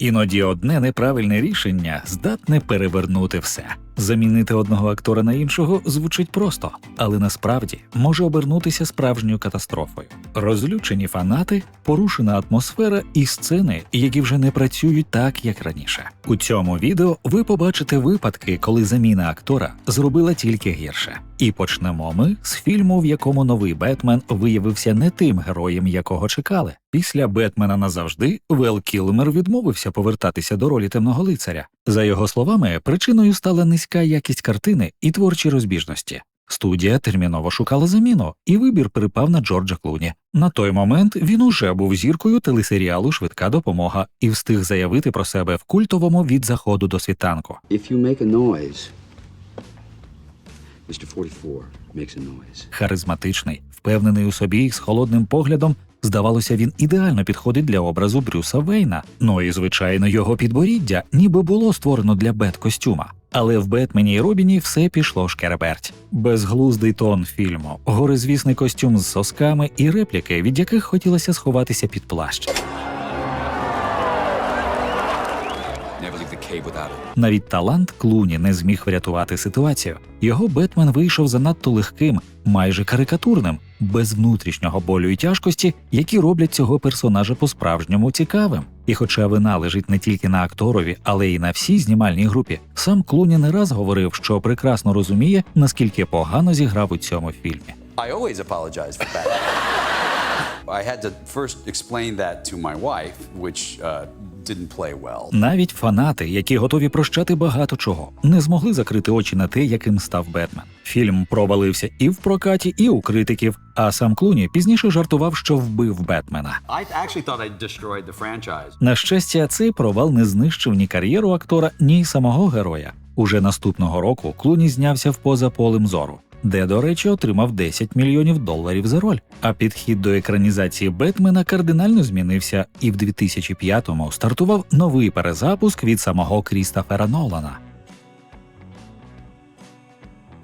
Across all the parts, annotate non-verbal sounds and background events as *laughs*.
Іноді одне неправильне рішення здатне перевернути все. Замінити одного актора на іншого звучить просто, але насправді може обернутися справжньою катастрофою. Розлючені фанати, порушена атмосфера і сцени, які вже не працюють так, як раніше. У цьому відео ви побачите випадки, коли заміна актора зробила тільки гірше. І почнемо ми з фільму, в якому новий Бетмен виявився не тим героєм, якого чекали. Після Бетмена назавжди Вел Кілмер відмовився повертатися до ролі темного лицаря. За його словами, причиною стала низька якість картини і творчі розбіжності. Студія терміново шукала заміну, і вибір припав на Джорджа Клуні. На той момент він уже був зіркою телесеріалу Швидка допомога і встиг заявити про себе в культовому від заходу до світанку. If you make a noise, Mr. 44 makes a noise. Харизматичний, впевнений у собі і з холодним поглядом. Здавалося, він ідеально підходить для образу Брюса Вейна. Ну і звичайно, його підборіддя ніби було створено для бет-костюма. Але в Бетмені і Робіні все пішло шкереберть. Безглуздий тон фільму, горизвісний костюм з сосками і репліки, від яких хотілося сховатися під плащ. Навіть талант Клуні не зміг врятувати ситуацію. Його Бетмен вийшов занадто легким, майже карикатурним, без внутрішнього болю і тяжкості, які роблять цього персонажа по-справжньому цікавим. І хоча вина лежить не тільки на акторові, але й на всій знімальній групі, сам Клуні не раз говорив, що прекрасно розуміє, наскільки погано зіграв у цьому фільмі. I always apologize for that. *laughs* I had to first explain that to my wife, which uh. Навіть фанати, які готові прощати багато чого, не змогли закрити очі на те, яким став Бетмен. Фільм провалився і в прокаті, і у критиків. А сам Клуні пізніше жартував, що вбив Бетмена. На щастя, цей провал не знищив ні кар'єру актора, ні самого героя. Уже наступного року Клуні знявся в поза полем зору, де, до речі, отримав 10 мільйонів доларів за роль. А підхід до екранізації Бетмена кардинально змінився, і в 2005-му стартував новий перезапуск від самого Крістофера Нолана.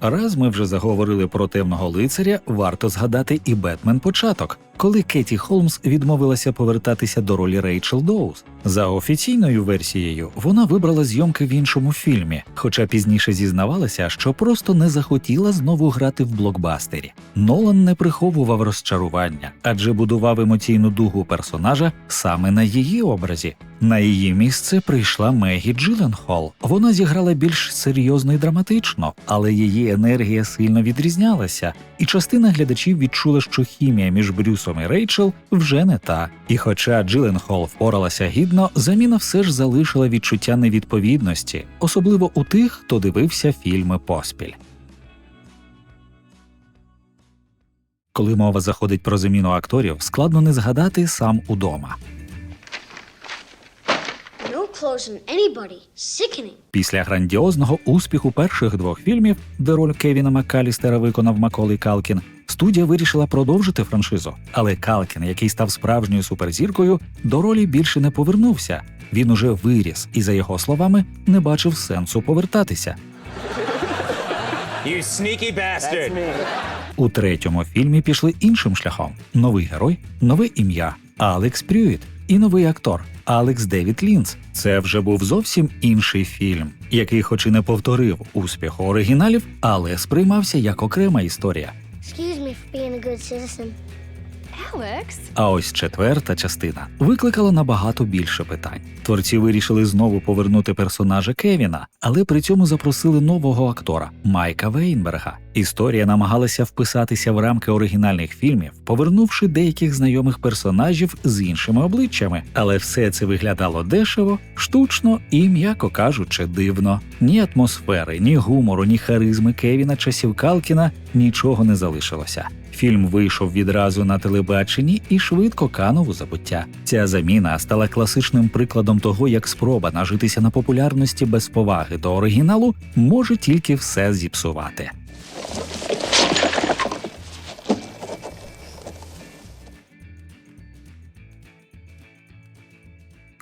Раз ми вже заговорили про темного лицаря, варто згадати і Бетмен початок, коли Кеті Холмс відмовилася повертатися до ролі Рейчел Доуз. За офіційною версією, вона вибрала зйомки в іншому фільмі, хоча пізніше зізнавалася, що просто не захотіла знову грати в блокбастері. Нолан не приховував розчарування, адже будував емоційну дугу персонажа саме на її образі. На її місце прийшла Мегі Джиленхол. Вона зіграла більш серйозно і драматично, але її енергія сильно відрізнялася, і частина глядачів відчула, що хімія між Брюсом і Рейчел вже не та. І хоча Джиленхол впоралася гідно, заміна все ж залишила відчуття невідповідності, особливо у тих, хто дивився фільми поспіль. Коли мова заходить про заміну акторів, складно не згадати сам удома. Після грандіозного успіху перших двох фільмів, де роль Кевіна Маккалістера виконав Маколей Калкін, студія вирішила продовжити франшизу. Але Калкін, який став справжньою суперзіркою, до ролі більше не повернувся. Він уже виріс і, за його словами, не бачив сенсу повертатися. You sneaky bastard! У третьому фільмі пішли іншим шляхом: новий герой, нове ім'я Алекс Прюїт і новий актор Алекс Девід Лінц. Це вже був зовсім інший фільм, який, хоч і не повторив успіху оригіналів, але сприймався як окрема історія. Excuse me for being a good citizen. А ось четверта частина викликала набагато більше питань. Творці вирішили знову повернути персонажа Кевіна, але при цьому запросили нового актора Майка Вейнберга. Історія намагалася вписатися в рамки оригінальних фільмів, повернувши деяких знайомих персонажів з іншими обличчями. Але все це виглядало дешево, штучно і, м'яко кажучи, дивно. Ні атмосфери, ні гумору, ні харизми Кевіна часів Калкіна нічого не залишилося. Фільм вийшов відразу на телебаченні і швидко канув у забуття. Ця заміна стала класичним прикладом того, як спроба нажитися на популярності без поваги до оригіналу може тільки все зіпсувати.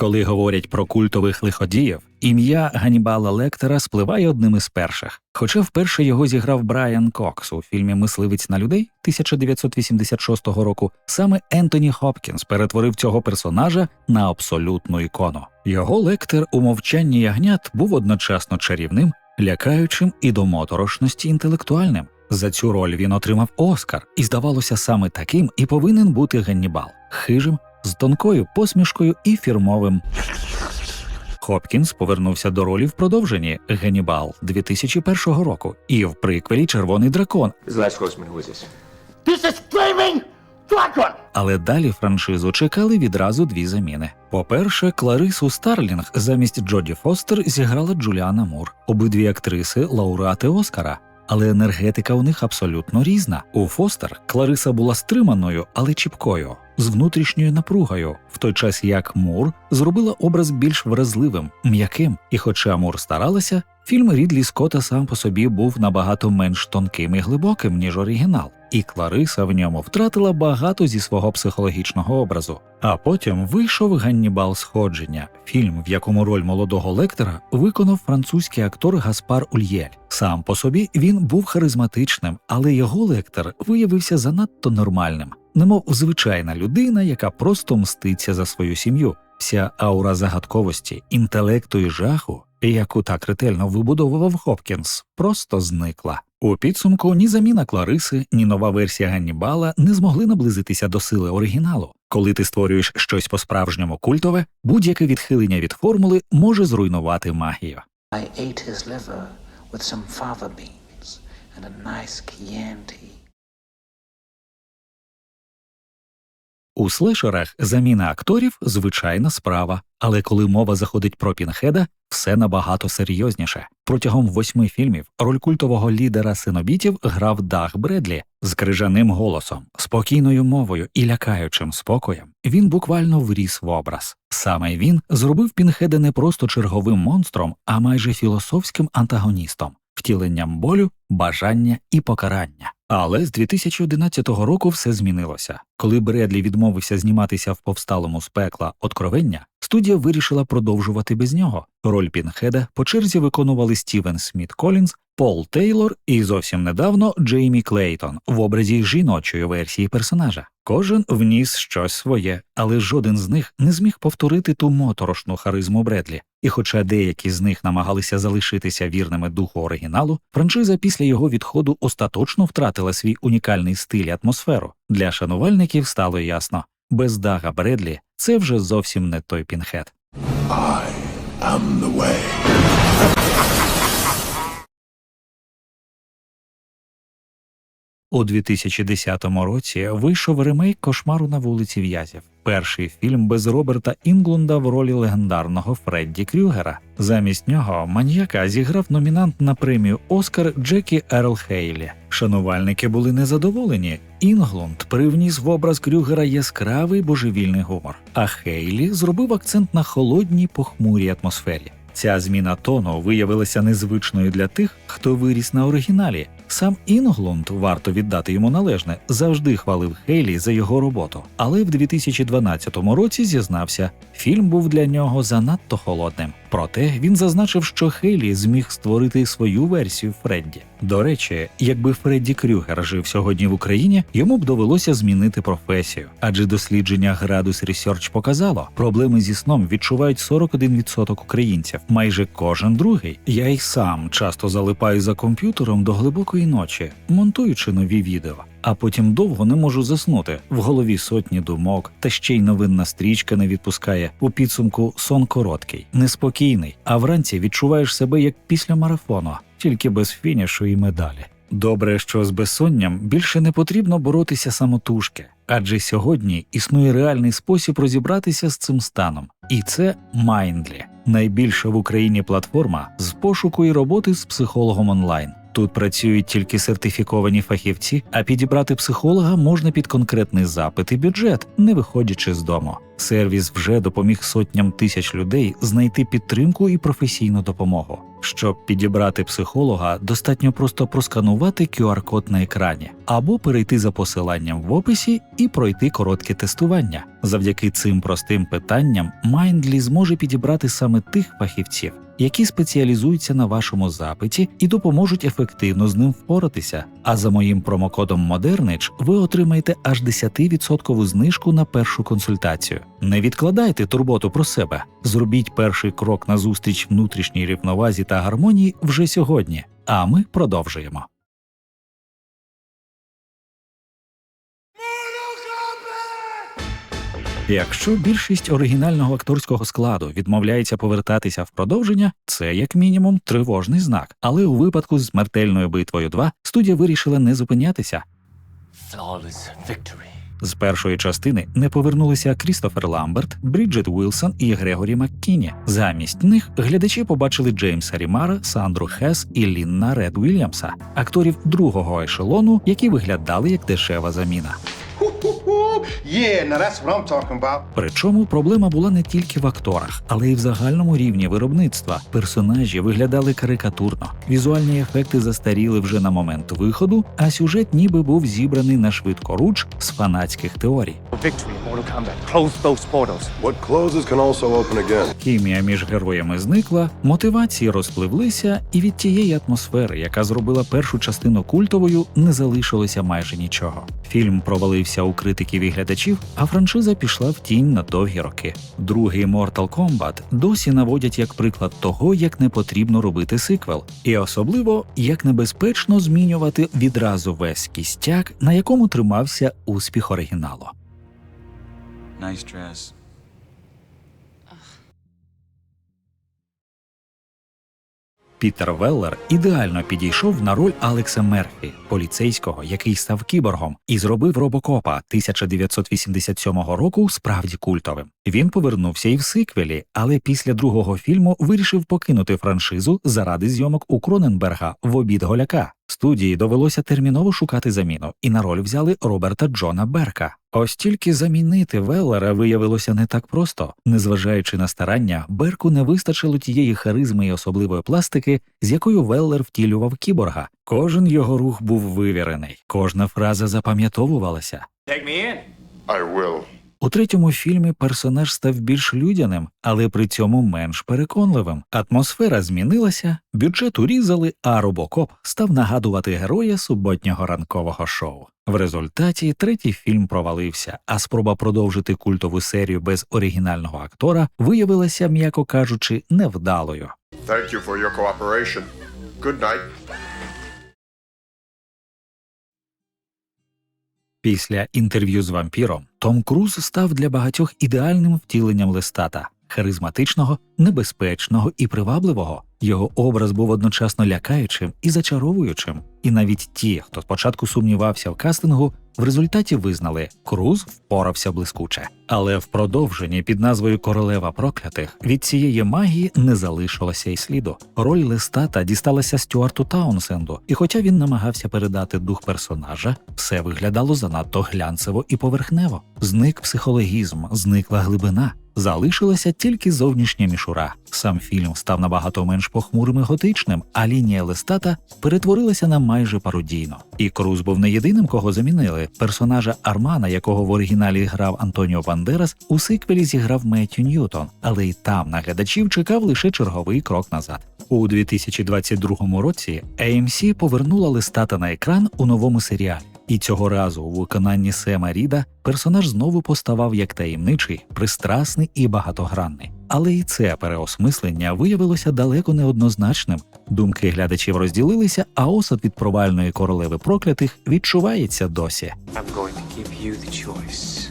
Коли говорять про культових лиходіїв, ім'я Ганнібала Лектора спливає одним із перших. Хоча вперше його зіграв Брайан Кокс у фільмі Мисливець на людей 1986 року, саме Ентоні Хопкінс перетворив цього персонажа на абсолютну ікону. Його лектор у мовчанні ягнят був одночасно чарівним, лякаючим і до моторошності інтелектуальним. За цю роль він отримав Оскар, і здавалося, саме таким і повинен бути Ганнібал хижим, з тонкою посмішкою і фірмовим. Хопкінс повернувся до ролі в продовженні Ганнібал 2001 року і в приквелі Червоний дракон. Але далі франшизу чекали відразу дві заміни. По-перше, Кларису Старлінг замість Джоді Фостер зіграла Джуліана Мур. Обидві актриси лауреати Оскара. Але енергетика у них абсолютно різна. У Фостер Клариса була стриманою, але чіпкою, з внутрішньою напругою, в той час як Мур зробила образ більш вразливим, м'яким. І хоча Мур старалася, фільм Рідлі Скотта сам по собі був набагато менш тонким і глибоким, ніж оригінал, і Клариса в ньому втратила багато зі свого психологічного образу. А потім вийшов Ганнібал Сходження, фільм, в якому роль молодого лектора виконав французький актор Гаспар Ульєль. Сам по собі він був харизматичним, але його лектор виявився занадто нормальним, немов звичайна людина, яка просто мститься за свою сім'ю. Вся аура загадковості, інтелекту і жаху, яку так ретельно вибудовував Хопкінс, просто зникла. У підсумку ні заміна Клариси, ні нова версія Ганнібала не змогли наблизитися до сили оригіналу. Коли ти створюєш щось по-справжньому культове, будь-яке відхилення від формули може зруйнувати магію. I ate his liver with some fava beans and a nice Chianti. У слешерах заміна акторів звичайна справа, але коли мова заходить про Пінхеда, все набагато серйозніше. Протягом восьми фільмів роль культового лідера синобітів грав Даг Бредлі з крижаним голосом, спокійною мовою і лякаючим спокоєм. Він буквально вріс в образ. Саме він зробив Пінхеда не просто черговим монстром, а майже філософським антагоністом, втіленням болю, бажання і покарання. Але з 2011 року все змінилося. Коли Бредлі відмовився зніматися в повсталому з пекла откровення, студія вирішила продовжувати без нього. Роль Пінхеда по черзі виконували Стівен Сміт Колінз, Пол Тейлор і зовсім недавно Джеймі Клейтон в образі жіночої версії персонажа. Кожен вніс щось своє, але жоден з них не зміг повторити ту моторошну харизму Бредлі. І хоча деякі з них намагалися залишитися вірними духу оригіналу, франшиза після його відходу остаточно втратила свій унікальний стиль і атмосферу. Для шанувальників стало ясно, без Дага Бредлі це вже зовсім не той пінхет. У 2010 році вийшов ремейк Кошмару на вулиці В'язів. Перший фільм без Роберта Інглунда в ролі легендарного Фредді Крюгера. Замість нього маньяка зіграв номінант на премію Оскар Джекі Ерл Хейлі. Шанувальники були незадоволені. Інглунд привніс в образ Крюгера яскравий божевільний гумор, а Хейлі зробив акцент на холодній похмурій атмосфері. Ця зміна тону виявилася незвичною для тих, хто виріс на оригіналі. Сам Інглунд, варто віддати йому належне, завжди хвалив Хейлі за його роботу. Але в 2012 році зізнався, фільм був для нього занадто холодним. Проте він зазначив, що Хейлі зміг створити свою версію Фредді. До речі, якби Фредді Крюгер жив сьогодні в Україні, йому б довелося змінити професію, адже дослідження Градус Research показало, проблеми зі сном відчувають 41% українців, майже кожен другий. Я й сам часто залипаю за комп'ютером до глибокої ночі, монтуючи нові відео. А потім довго не можу заснути. В голові сотні думок, та ще й новинна стрічка не відпускає. У підсумку сон короткий, неспокійний, а вранці відчуваєш себе як після марафону, тільки без фінішу і медалі. Добре, що з безсонням більше не потрібно боротися самотужки, адже сьогодні існує реальний спосіб розібратися з цим станом, і це Mindly – найбільша в Україні платформа з пошуку і роботи з психологом онлайн. Тут працюють тільки сертифіковані фахівці, а підібрати психолога можна під конкретний запит і бюджет, не виходячи з дому. Сервіс вже допоміг сотням тисяч людей знайти підтримку і професійну допомогу. Щоб підібрати психолога, достатньо просто просканувати QR-код на екрані або перейти за посиланням в описі і пройти коротке тестування. Завдяки цим простим питанням Mindly зможе підібрати саме тих фахівців, які спеціалізуються на вашому запиті і допоможуть ефективно з ним впоратися. А за моїм промокодом Модернич ви отримаєте аж 10% знижку на першу консультацію. Не відкладайте турботу про себе. Зробіть перший крок на зустріч внутрішній рівновазі та гармонії вже сьогодні. А ми продовжуємо. Якщо більшість оригінального акторського складу відмовляється повертатися в продовження, це як мінімум тривожний знак. Але у випадку з смертельною битвою 2 студія вирішила не зупинятися. З першої частини не повернулися Крістофер Ламберт, Бріджит Уілсон і Грегорі Маккіні. Замість них глядачі побачили Джеймса Рімара, Сандру Хес і Лінна Ред Уільямса, акторів другого ешелону, які виглядали як дешева заміна. Yeah, now that's what I'm talking about. Причому проблема була не тільки в акторах, але й в загальному рівні виробництва. Персонажі виглядали карикатурно, візуальні ефекти застаріли вже на момент виходу, а сюжет ніби був зібраний на швидкоруч з фанатських теорій. Хімія між героями зникла, мотивації розпливлися, і від тієї атмосфери, яка зробила першу частину культовою, не залишилося майже нічого. Фільм провалився у критиків і глядачів, а франшиза пішла в тінь на довгі роки. Другий Mortal Kombat досі наводять як приклад того, як не потрібно робити сиквел, і особливо як небезпечно змінювати відразу весь кістяк, на якому тримався успіх оригіналу. Nice dress. Пітер Веллер ідеально підійшов на роль Алекса Мерфі, поліцейського, який став кіборгом, і зробив робокопа 1987 року справді культовим. Він повернувся і в сиквелі, але після другого фільму вирішив покинути франшизу заради зйомок у Кроненберга в обід голяка. Студії довелося терміново шукати заміну, і на роль взяли Роберта Джона Берка. Ось тільки замінити Веллера виявилося не так просто. Незважаючи на старання, Берку не вистачило тієї харизми і особливої пластики, з якою Веллер втілював кіборга. Кожен його рух був вивірений, кожна фраза запам'ятовувалася. I will. У третьому фільмі персонаж став більш людяним, але при цьому менш переконливим. Атмосфера змінилася, бюджет урізали, а робокоп став нагадувати героя суботнього ранкового шоу. В результаті третій фільм провалився, а спроба продовжити культову серію без оригінального актора виявилася, м'яко кажучи, невдалою. Thank you for your cooperation. Good night. Після інтерв'ю з вампіром Том Круз став для багатьох ідеальним втіленням листата харизматичного, небезпечного і привабливого. Його образ був одночасно лякаючим і зачаровуючим. І навіть ті, хто спочатку сумнівався в кастингу, в результаті визнали, Круз впорався блискуче. Але в продовженні під назвою Королева проклятих від цієї магії не залишилося й сліду. Роль листата дісталася Стюарту Таунсенду, і хоча він намагався передати дух персонажа, все виглядало занадто глянцево і поверхнево. Зник психологізм, зникла глибина. Залишилася тільки зовнішня мішура. Сам фільм став набагато менш похмурим і готичним, а лінія листата перетворилася на майже пародійну. І Круз був не єдиним, кого замінили. Персонажа Армана, якого в оригіналі грав Антоніо Бандерас, у сиквелі зіграв Меттю Ньютон, але й там на глядачів чекав лише черговий крок назад. У 2022 році AMC повернула листата на екран у новому серіалі. І цього разу у виконанні Сема Ріда персонаж знову поставав як таємничий, пристрасний і багатогранний. Але і це переосмислення виявилося далеко неоднозначним. Думки глядачів розділилися, а осад від провальної королеви проклятих відчувається досі. I'm going to give you the choice.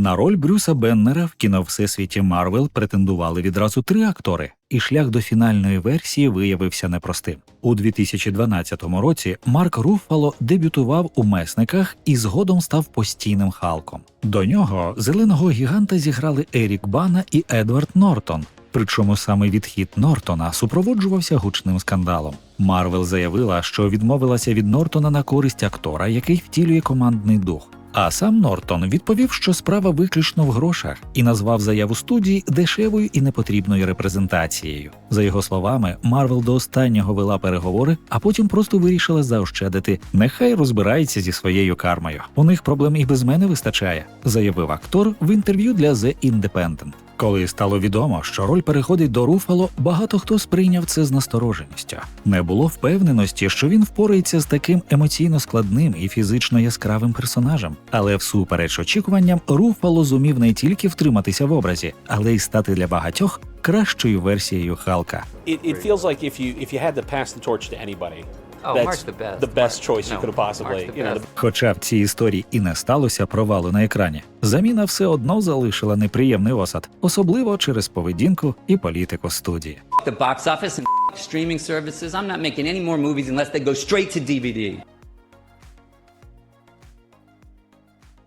На роль Брюса Беннера в кіно Всесвіті Марвел претендували відразу три актори, і шлях до фінальної версії виявився непростим. У 2012 році Марк Руффало дебютував у месниках і згодом став постійним Халком. До нього зеленого гіганта зіграли Ерік Бана і Едвард Нортон. Причому саме відхід Нортона супроводжувався гучним скандалом. Марвел заявила, що відмовилася від Нортона на користь актора, який втілює командний дух. А сам Нортон відповів, що справа виключно в грошах і назвав заяву студії дешевою і непотрібною репрезентацією. За його словами, Марвел до останнього вела переговори, а потім просто вирішила заощадити. Нехай розбирається зі своєю кармою. У них проблем і без мене вистачає, заявив актор в інтерв'ю для The Independent. Коли стало відомо, що роль переходить до Руфало, багато хто сприйняв це з настороженістю. Не було впевненості, що він впорається з таким емоційно складним і фізично яскравим персонажем. Але всупереч очікуванням, Руфало зумів не тільки втриматися в образі, але й стати для багатьох кращою версією Халка. It, it feels like if you if you had to pass the torch to anybody, that's the best. the best choice you could have possibly. The You know. Хоча в цій історії і не сталося провалу на екрані, заміна все одно залишила неприємний осад, особливо через поведінку і політику студії. the box office and streaming services. I'm not making any more movies unless they go straight to DVD.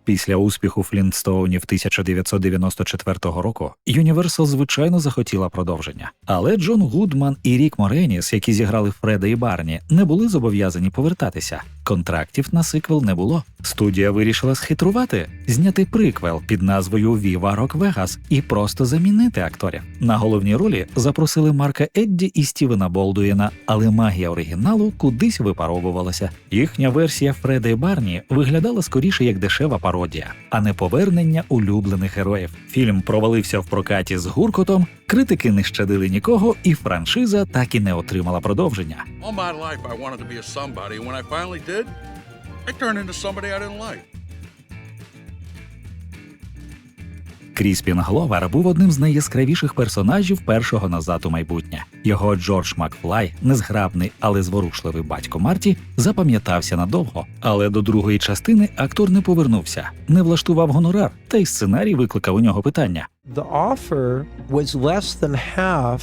Після успіху Флінстоунів 1994 року Юніверсал, звичайно захотіла продовження. Але Джон Гудман і Рік Мореніс, які зіграли Фреда і Барні, не були зобов'язані повертатися. Контрактів на сиквел не було. Студія вирішила схитрувати, зняти приквел під назвою Viva Rock Vegas і просто замінити акторів. На головні ролі запросили Марка Едді і Стівена Болдуїна, але магія оригіналу кудись випаровувалася. Їхня версія Фреда і Барні виглядала скоріше як дешева пародія, а не повернення улюблених героїв. Фільм провалився в прокаті з гуркотом, критики не щадили нікого, і франшиза так і не отримала продовження. All my life, I wanted to be a somebody, when I finally did, I turned into somebody I didn't like. Кріспін Гловер був одним з найяскравіших персонажів першого назад у майбутнє. Його Джордж Макфлай, незграбний, але зворушливий батько Марті, запам'ятався надовго. Але до другої частини актор не повернувся, не влаштував гонорар, та й сценарій викликав у нього питання. The offer was less than half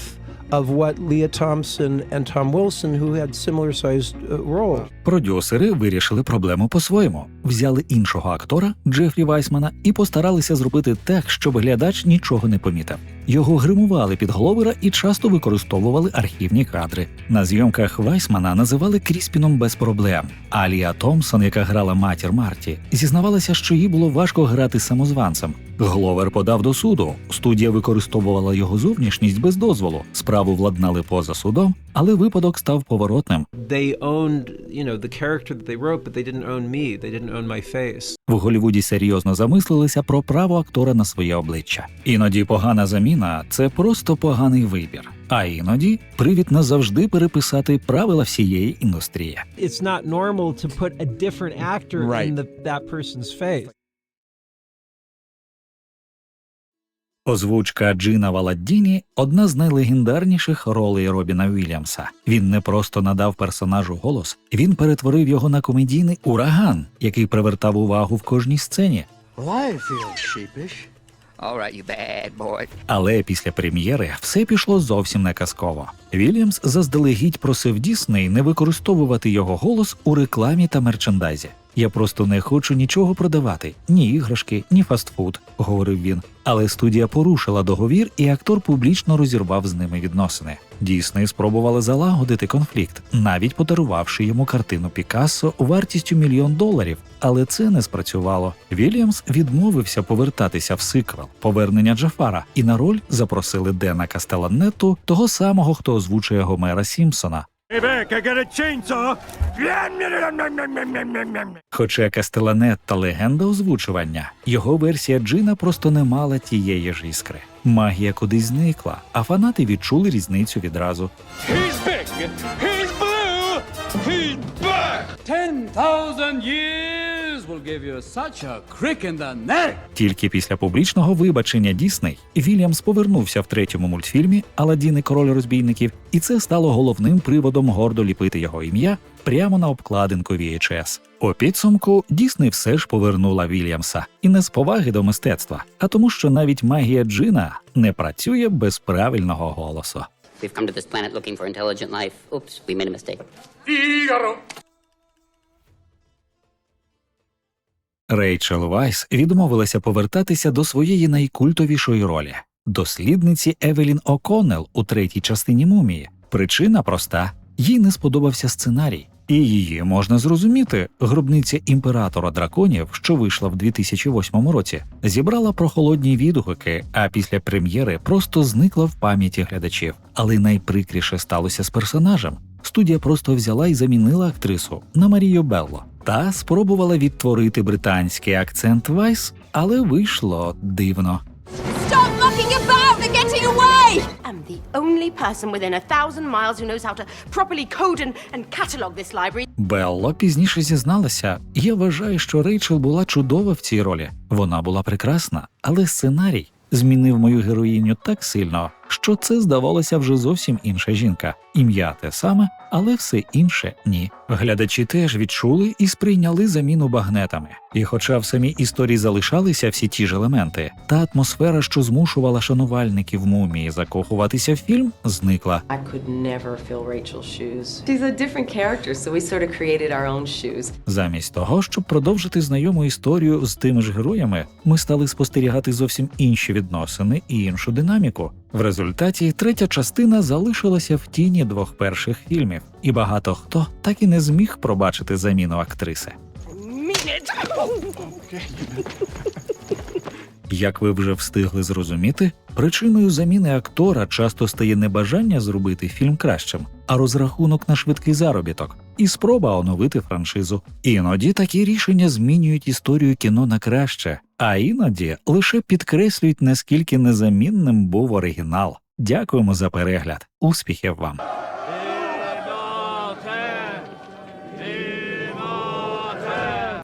of what Leah Thompson and Tom Wilson, who had similar sized uh, roles. Продюсери вирішили проблему по-своєму. Взяли іншого актора Джефрі Вайсмана і постаралися зробити так, щоб глядач нічого не помітив. Його гримували під Гловера і часто використовували архівні кадри. На зйомках Вайсмана називали Кріспіном без проблем. Алія Томпсон, яка грала матір Марті, зізнавалася, що їй було важко грати самозванцем. Гловер подав до суду. Студія використовувала його зовнішність без дозволу. Справу владнали поза судом, але випадок став поворотним. They owned, you know, the character that they wrote, but they didn't own me. They didn't own my face. В Голлівуді серйозно замислилися про право актора на своє обличчя. Іноді погана заміна це просто поганий вибір. А іноді привід назавжди переписати правила всієї індустрії. It's not normal to put a different actor Right. in the, that person's face. Озвучка Джина Валаддіні одна з найлегендарніших ролей Робіна Вільямса. Він не просто надав персонажу голос, він перетворив його на комедійний ураган, який привертав увагу в кожній сцені. Right, bad boy. Але після прем'єри все пішло зовсім не казково. Вільямс заздалегідь просив Дісней не використовувати його голос у рекламі та мерчендайзі. Я просто не хочу нічого продавати, ні іграшки, ні фастфуд, говорив він. Але студія порушила договір, і актор публічно розірвав з ними відносини. Дісней спробували залагодити конфлікт, навіть подарувавши йому картину Пікассо вартістю мільйон доларів, але це не спрацювало. Вільямс відмовився повертатися в сиквел повернення Джафара, і на роль запросили Дена Кастеланету, того самого, хто озвучує Гомера Сімпсона. Хоча Кастеланетта легенда озвучування, його версія Джина просто не мала тієї ж іскри. Магія кудись зникла, а фанати відчули різницю відразу. he's big, he's blue, he's back. Ten thousand years will give you such a crick in the neck. Тільки після публічного вибачення Дісней Вільямс повернувся в третьому мультфільмі Аладдін і король розбійників, і це стало головним приводом гордо ліпити його ім'я прямо на обкладинку VHS. У підсумку Дісней все ж повернула Вільямса і не з поваги до мистецтва, а тому, що навіть магія Джина не працює без правильного голосу. We've come to this planet looking for intelligent life. Oops, we made a mistake. Рейчел Вайс відмовилася повертатися до своєї найкультовішої ролі дослідниці Евелін О'Коннелл у третій частині мумії. Причина проста: їй не сподобався сценарій. І її можна зрозуміти. Гробниця імператора драконів, що вийшла в 2008 році, зібрала прохолодні відгуки, а після прем'єри просто зникла в пам'яті глядачів. Але найприкріше сталося з персонажем. Студія просто взяла і замінила актрису на Марію Белло та спробувала відтворити британський акцент Вайс, але вийшло дивно. Stop mucking about! They're getting away! I'm the only person within a thousand miles who knows how to properly code and, and catalogue this library. Белло пізніше зізналася. Я вважаю, що Рейчел була чудова в цій ролі. Вона була прекрасна, але сценарій змінив мою героїню так сильно, що це здавалося вже зовсім інша жінка. Ім'я те саме, але все інше ні. Глядачі теж відчули і сприйняли заміну багнетами. І хоча в самій історії залишалися всі ті ж елементи, та атмосфера, що змушувала шанувальників мумії закохуватися в фільм, зникла. Замість того, щоб продовжити знайому історію з тими ж героями, ми стали спостерігати зовсім інші відносини і іншу динаміку. В результаті третя частина залишилася в тіні двох перших фільмів, і багато хто так і не зміг пробачити заміну актриси. Як ви вже встигли зрозуміти, причиною заміни актора часто стає не бажання зробити фільм кращим, а розрахунок на швидкий заробіток і спроба оновити франшизу. Іноді такі рішення змінюють історію кіно на краще, а іноді лише підкреслюють наскільки незамінним був оригінал. Дякуємо за перегляд. Успіхів вам!